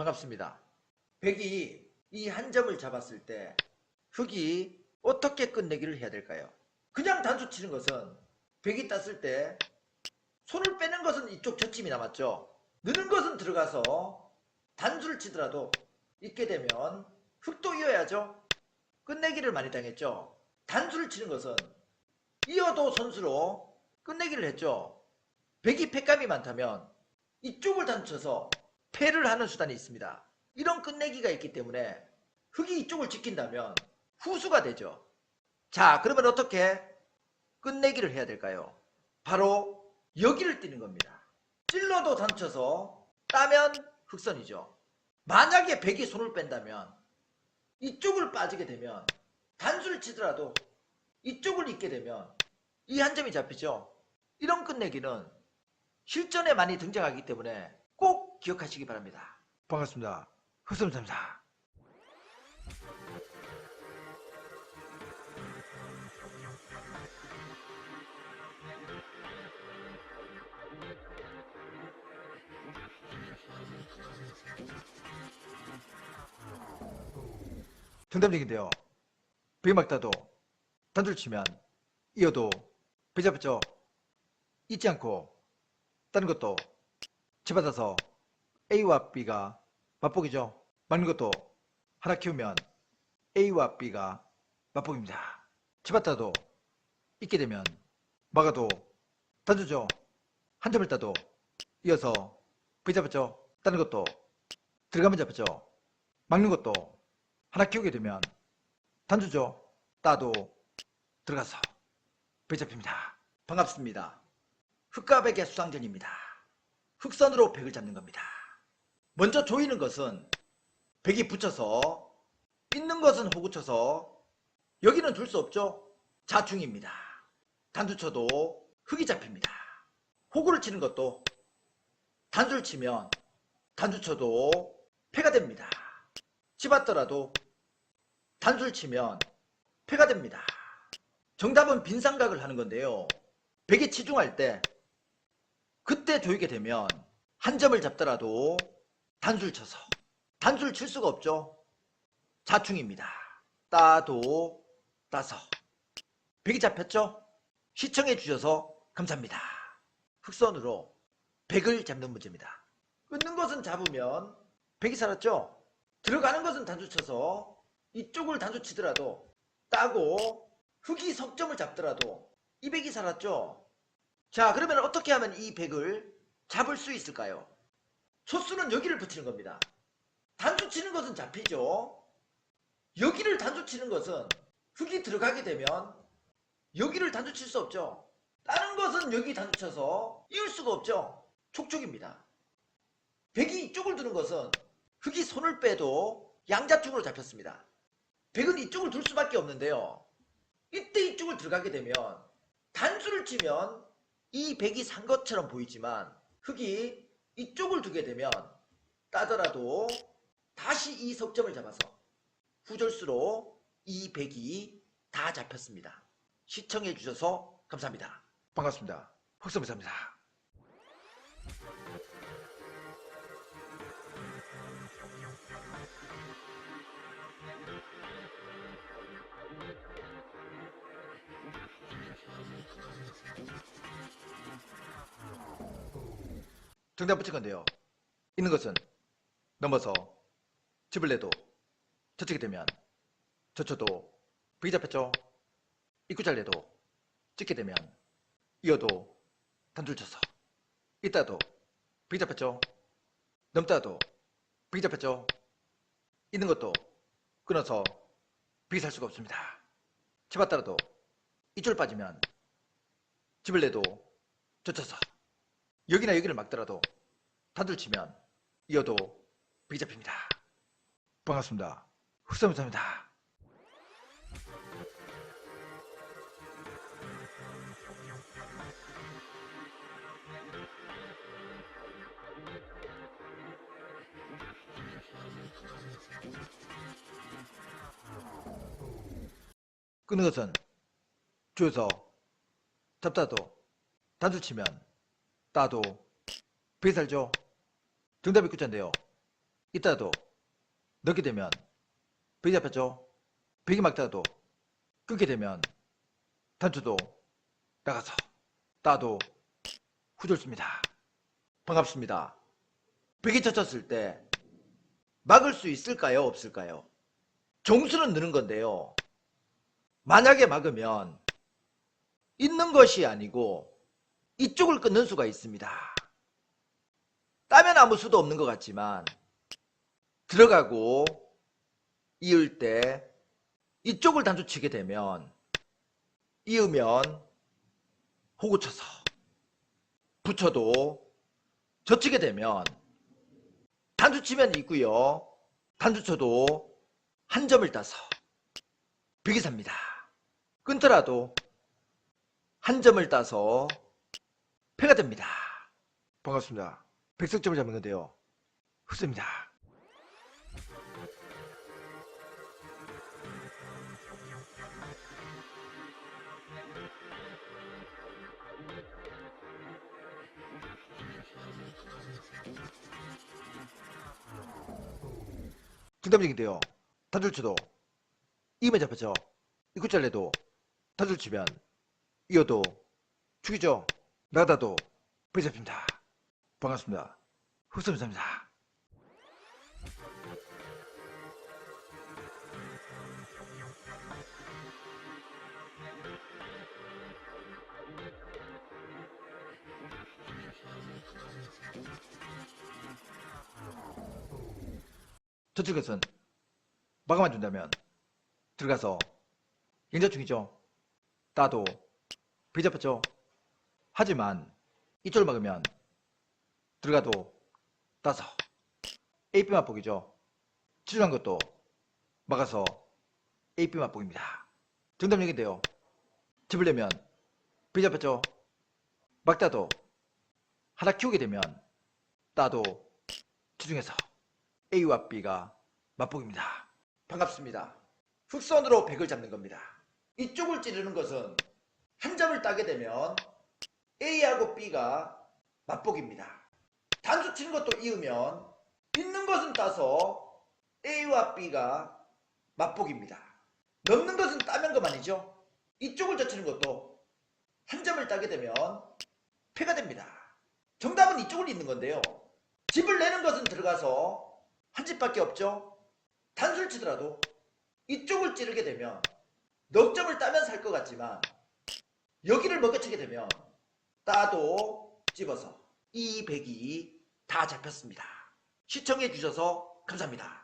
반갑습니다. 백이 이 한 점을 잡았을 때 흑이 어떻게 끝내기를 해야 될까요? 그냥 단수 치는 것은 백이 땄을 때 손을 빼는 것은 이쪽 저침이 남았죠. 느는 것은 들어가서 단수를 치더라도 있게 되면 흑도 이어야죠. 끝내기를 많이 당했죠. 단수를 치는 것은 이어도 선수로 끝내기를 했죠. 백이 패감이 많다면 이쪽을 단쳐서 패를 하는 수단이 있습니다. 이런 끝내기가 있기 때문에 흑이 이쪽을 지킨다면 후수가 되죠. 자, 그러면 어떻게 끝내기를 해야 될까요? 바로 여기를 뛰는 겁니다. 찔러도 단쳐서 따면 흑선이죠. 만약에 백이 손을 뺀다면 이쪽을 빠지게 되면 단수를 치더라도 이쪽을 잇게 되면 이 한 점이 잡히죠. 이런 끝내기는 실전에 많이 등장하기 때문에 꼭 기억하시기 바랍니다. 반갑습니다. 흑선삼사. 정답적인데요. 베막다도 단줄 치면 이어도 배잡죠. 잊지 않고 다른 것도 집어다서 A와 B가 맛보기죠. 맞는 것도 하나 키우면 A와 B가 맛보기입니다. 집었다도 있게 되면 막아도 단주죠. 한 점을 따도 이어서 B 잡았죠. 다른 것도 들어가면 잡았죠. 막는 것도 하나 키우게 되면 단주죠. 따도 들어가서 배 잡힙니다. 반갑습니다. 흑과 백의 수상전입니다. 흑선으로 백을 잡는 겁니다. 먼저 조이는 것은 백이 붙여서 있는 것은 호구 쳐서 여기는 둘 수 없죠. 자충입니다. 단수 쳐도 흑이 잡힙니다. 호구를 치는 것도 단수를 치면 단수 쳐도 패가 됩니다. 집었더라도 단수를 치면 패가 됩니다. 정답은 빈삼각을 하는 건데요. 백에 치중할 때 그때 조이게 되면 한 점을 잡더라도 단수를 쳐서 단수를 칠 수가 없죠. 자충입니다. 따도 따서 백이 잡혔죠? 시청해 주셔서 감사합니다. 흑선으로 백을 잡는 문제입니다. 끊는 것은 잡으면 백이 살았죠? 들어가는 것은 단수 쳐서 이쪽을 단수 치더라도 따고 흑이 석점을 잡더라도 이 백이 살았죠? 자 그러면 어떻게 하면 이 백을 잡을 수 있을까요? 소수는 여기를 붙이는 겁니다. 단수 치는 것은 잡히죠. 여기를 단수 치는 것은 흑이 들어가게 되면 여기를 단수 칠 수 없죠. 다른 것은 여기 단수 쳐서 이을 수가 없죠. 촉촉입니다. 백이 이쪽을 두는 것은 흑이 손을 빼도 양자축으로 잡혔습니다. 백은 이쪽을 둘 수밖에 없는데요. 이때 이쪽을 들어가게 되면 단수를 치면 이 백이 산 것처럼 보이지만 흑이 이쪽을 두게 되면 따더라도 다시 이 석점을 잡아서 후절수로 이 백이 다 잡혔습니다. 시청해 주셔서 감사합니다. 반갑습니다. 흑성사입니다. 정답 붙인 건데요. 있는 것은 넘어서 집을 내도 저쪽이 되면 저쳐도 V기 잡혔죠. 입구 잘 내도 찍게 되면 이어도 단줄 쳐서 있다도 V기 잡혔죠. 넘다도 V기 잡혔죠. 있는 것도 끊어서 V기 살 수가 없습니다. 집었다라도 이쪽을 빠지면 집을 내도 젖혀서 여기나 여기를 막더라도 단둘 치면 이어도 V기 잡힙니다. 반갑습니다. 흑삼사입니다. 끄는 것은 조여서 잡다도 단수 치면 따도 V기 살죠. 정답이 끝자인데요. 이따도 넣게 되면 벽이 잡혔죠. 벽이 막다가도 끊게 되면 단추도 나가서 따도 후줄습니다. 반갑습니다. 벽이 쳤쳤을 때 막을 수 있을까요? 없을까요? 종수는 느는 건데요. 만약에 막으면 있는 것이 아니고 이쪽을 끊는 수가 있습니다. 따면 아무 수도 없는 것 같지만 들어가고 이을 때 이쪽을 단추 치게 되면 이으면 호구 쳐서 붙여도 젖히게 되면 단추 치면 있고요. 단추 쳐도 한 점을 따서 삽니다. 끊더라도 한 점을 따서 패가 됩니다. 반갑습니다. 백석점을 잡는 건데요. 흡습니다. 중담적인데요. 단줄 쳐도 이면 잡혔죠. 이구 잘래도 단줄 치면 이어도 죽이죠. 나다도 배 잡힙니다. 반갑습니다. 흑수입니다. 저쪽에선 마감만 준다면 들어가서 연자 중이죠. 따도 배 잡혔죠. 하지만 이쪽을 막으면 들어가도 따서 AP 맛보기죠. 치중한 것도 막아서 AP 맛보기입니다. 정답력인데요. 집으려면 배 잡혔죠. 막다도 하나 키우게 되면 따도 치중해서 A와 B가 맛보기입니다. 반갑습니다. 흑선으로 백을 잡는 겁니다. 이쪽을 찌르는 것은 한 점을 따게 되면 A하고 B가 맛보기입니다. 단수 치는 것도 이으면 있는 것은 따서 A와 B가 맛보기입니다. 넘는 것은 따면 그만이죠. 이쪽을 젖히는 것도 한 점을 따게 되면 패가 됩니다. 정답은 이쪽을 있는 건데요. 집을 내는 것은 들어가서 한 집밖에 없죠. 단수를 치더라도 이쪽을 찌르게 되면 넉 점을 따면 살 것 같지만 여기를 먹여치게 되면 따도 집어서 이 백이 다 잡혔습니다. 시청해 주셔서 감사합니다.